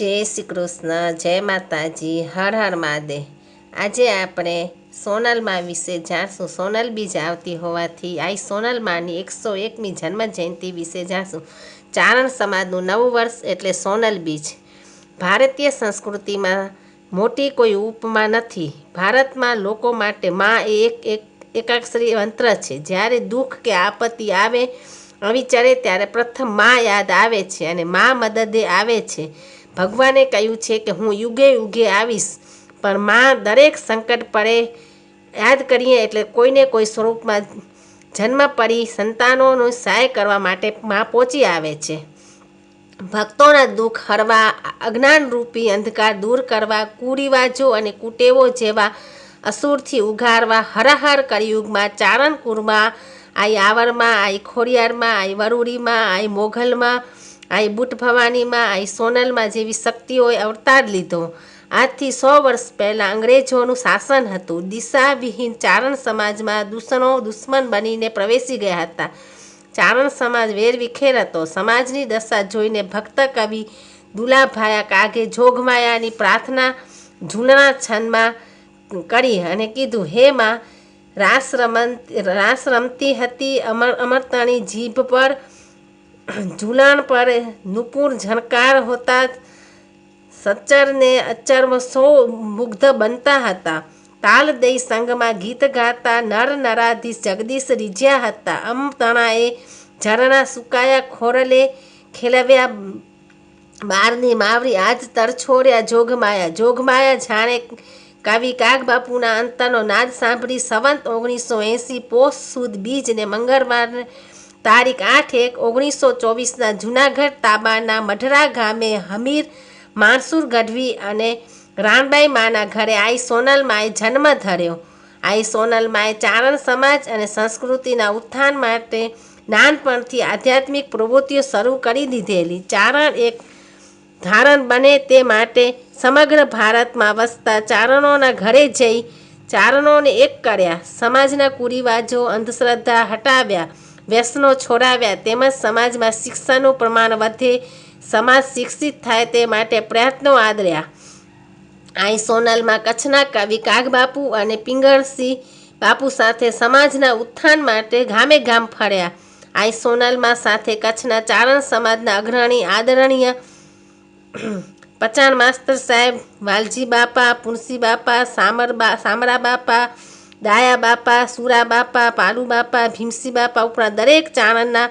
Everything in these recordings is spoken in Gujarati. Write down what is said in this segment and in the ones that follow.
જય શ્રી કૃષ્ણ, જય માતાજી, હર હર મહાદેવ. આજે આપણે સોનલમાં વિશે જાણશું. સોનલ બીજ આવતી હોવાથી આ સોનલમાની એકસો એકમી જન્મ જયંતિ વિશે જાણશું. ચારણ સમાજનું નવું વર્ષ એટલે સોનલ બીજ. ભારતીય સંસ્કૃતિમાં મોટી કોઈ ઉપમા નથી. ભારતમાં લોકો માટે માં એ એક એક, એકાક્ષરી મંત્ર છે. જ્યારે દુઃખ કે આપત્તિ આવે, અવિચારે ત્યારે પ્રથમમાં યાદ આવે છે અને માં મદદે આવે છે. ભગવાને કહ્યું છે કે હું યુગે યુગે આવીશ, પણ માં દરેક સંકટ પડે યાદ કરીએ એટલે કોઈને કોઈ સ્વરૂપમાં જન્મ પડી સંતાનોનું સહાય કરવા માટે માં પહોંચી આવે છે. ભક્તોના દુઃખ હરવા, અજ્ઞાનરૂપી અંધકાર દૂર કરવા, કુરિવાજો અને કુટેવો જેવા અસુરથી ઉઘારવા, હરહર કળિયુગમાં ચારણકુરમાં આઈ આવરમાં, આઈ ખોડિયારમાં, આઈ વરૂરીમાં આઈ મોઘલમાં આઈ બુટ ભવાનીમાં, આઈ સોનલમાં જેવી શક્તિઓએ અવતાર લીધો. આજથી સો વર્ષ પહેલાં અંગ્રેજોનું શાસન હતું. દિશાવિહીન ચારણ સમાજમાં દુશ્મનો દુશ્મન બનીને પ્રવેશી ગયા હતા. ચારણ સમાજ વેરવિખેર હતો. સમાજની દશા જોઈને ભક્ત કવિ દુલાભાયા કાગે જોગમાયાની પ્રાર્થના જૂના છંદમાં કરી અને કીધું, હે માં, રાસ રમ રાસ રમતી હતી અમર, અમરતાણી જીભ પર ઝૂલાણ પર નુપુર ઝણકાર હોતા સચ્ચરને અચ્ચરમાં સૌ મુગ્ધ બનતા હતા. તાલ દઈ સંગમાં ગીત ગાતા નર નરાધીશ જગદીશ રીઝ્યા હતા. અમ તણાએ ઝરણા સુકાયા ખોરલે ખેલવ્યા બારની માવરી આજ તરછોડ્યા જોગમાયા. જોગમાયા જાણે કવિ કાગ બાપુના અંતરનો નાદ સાંભળી સવંત ઓગણીસો એંસી પોષ સુદ બીજ ને મંગળવાર તારીખ આઠ એક ઓગણીસો ચોવીસના જૂનાગઢ તાબાના મઢરા ગામે હમીર માનસુર ગઢવી અને રાણબાઈ માના ઘરે આઈ સોનલમાએ જન્મ ધર્યો. આઈ સોનલમાએ ચારણ સમાજ અને સંસ્કૃતિના ઉત્થાન માટે નાનપણથી આધ્યાત્મિક પ્રવૃત્તિઓ શરૂ કરી દીધેલી. ચારણ એક ધારણ બને તે માટે સમગ્ર ભારતમાં વસતા ચારણોના ઘરે જઈ ચારણોને એક કર્યા. સમાજના કુરિવાજો અંધશ્રદ્ધા હટાવ્યા. વ્યસનો છોડાવ્યા તેમજ સમાજમાં શિક્ષણનું પ્રમાણ વધે, સમાજ શિક્ષિત થાય તે માટે પ્રયત્નો આદર્યા. આઈ સોનલમાં કચ્છના કવિ કાગબાપુ અને પિંગળસિંહ બાપુ સાથે સમાજના ઉત્થાન માટે ગામે ગામ ફર્યા. આઈ સોનલમાં સાથે કચ્છના ચારણ સમાજના અગ્રણી આદરણીય પચાણ માસ્તર સાહેબ, વાલજી બાપા, પુનસી બાપા સામર બા સામરા બાપા દાયા બાપા, સુરા બાપા, પાલુ બાપા, ભીમસી બાપા ઉપરાંત દરેક ચારણના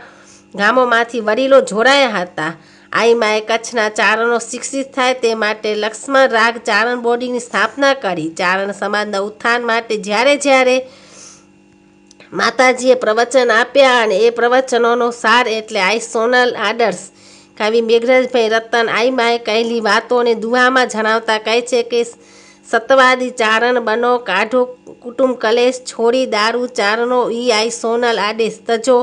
ગામોમાંથી વડીલો જોડાયા હતા. આઈ માએ કચ્છના ચારણો શિક્ષિત થાય તે માટે લક્ષ્મણ રાગ ચારણ બોર્ડિંગની સ્થાપના કરી. ચારણ સમાજના ઉત્થાન માટે જ્યારે જ્યારે માતાજીએ પ્રવચન આપ્યા અને એ પ્રવચનોનો સાર એટલે આઈ સોનલ આદર્શ કવિ મેઘરાજભાઈ રતન આઈ માએ કહેલી વાતોને દુહામાં જણાવતા કહે છે કે સતવાદી ચારણ બનો, કાઢો, કુટુંબ કલેશ, છોડી, દારૂ ચારણો ઈ આઈ, સોનલ આદેશ, તજો,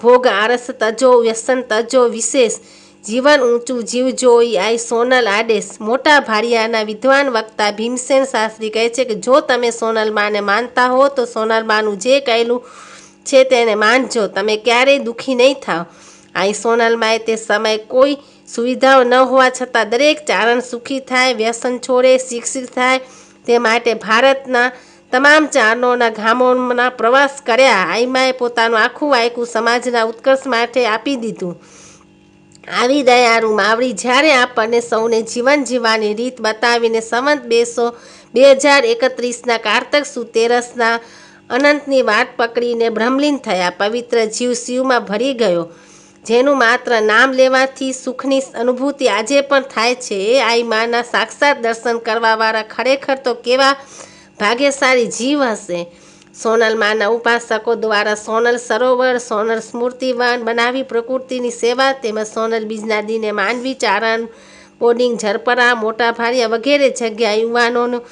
ભોગ આરસ, તજો, વ્યસન, તજો, વિશેષ, જીવન ઊંચું જીવજો ઈ આઈ, સોનલ આદેશ. મોટા ભાડિયાના વિદ્વાન વક્તા ભીમસેન શાસ્ત્રી કહે છે કે, જો તમે સોનલ માને માનતા હો, તો સોનલ માનું જે કહેલું છે તેને માનજો. તમે ક્યારેય દુઃખી નહીં થાવ. આઈ સોનલ માએ તે સમયે કોઈ સુવિધાઓ ન હોવા છતાં દરેક ચારણ સુખી થાય, વ્યસન છોડે, શિક્ષિત થાય. તે માટે ભારતના તમામ ચારણોના ગામોના પ્રવાસ કર્યા. આઈમાએ પોતાનું આખું આયકું સમાજના ઉત્કર્ષ માટે આપી દીધું. આવી દયાળુ માવડી જ્યારે આપણને સૌને જીવન જીવવાની રીત બતાવીને સંવંત બેસો, બે હજાર એકત્રીસના કારતક સુતેરસના અનંતની વાટ પકડીને ભ્રમલીન થયા. પવિત્ર જીવ શિવમાં ભરી ગયો. જેનું માત્ર નામ લેવાથી સુખની અનુભૂતિ આજે પણ થાય છે. આઈ માના સાક્ષાત દર્શન કરવાવાળા ખરેખર તો કેવા ભાગ્યશાળી જીવ હશે. સોનલ માના ઉપાસકો દ્વારા સોનલ સરોવર, સોનલ સ્મૃતિવન બનાવી પ્રકૃતિની સેવા તેમજ સોનલ બીજના દિને માનવી ચારણ બોર્ડિંગ ઝરપરા, મોટા ભારિયા વગેરે જગ્યા યુવાનોનું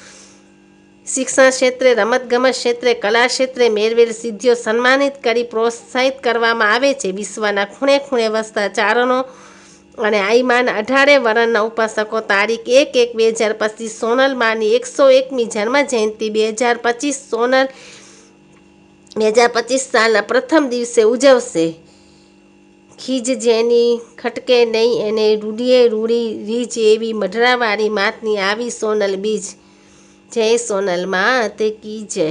શિક્ષણ ક્ષેત્રે રમતગમત ક્ષેત્રે, કલા ક્ષેત્રે મેળવેલ સિદ્ધિઓ સન્માનિત કરી પ્રોત્સાહિત કરવામાં આવે છે. વિશ્વના ખૂણે ખૂણે વસતા ચારણો અને આઈમાન અઢારે વરણના ઉપાસકો તારીખ એક એક બે હજાર પચીસ સોનલ માની એકસો એકમી જન્મ જયંતિ બે હજાર પચીસ સોનલ બે હજાર પચીસ સાલના પ્રથમ દિવસે ઉજવશે. ખીજ જેની ખટકે નહીં, એને રૂડીએ રૂડી રીજ એવી મઢરાવાળી માતની આવી સોનલ બીજ જય સોનલ માત કી જય.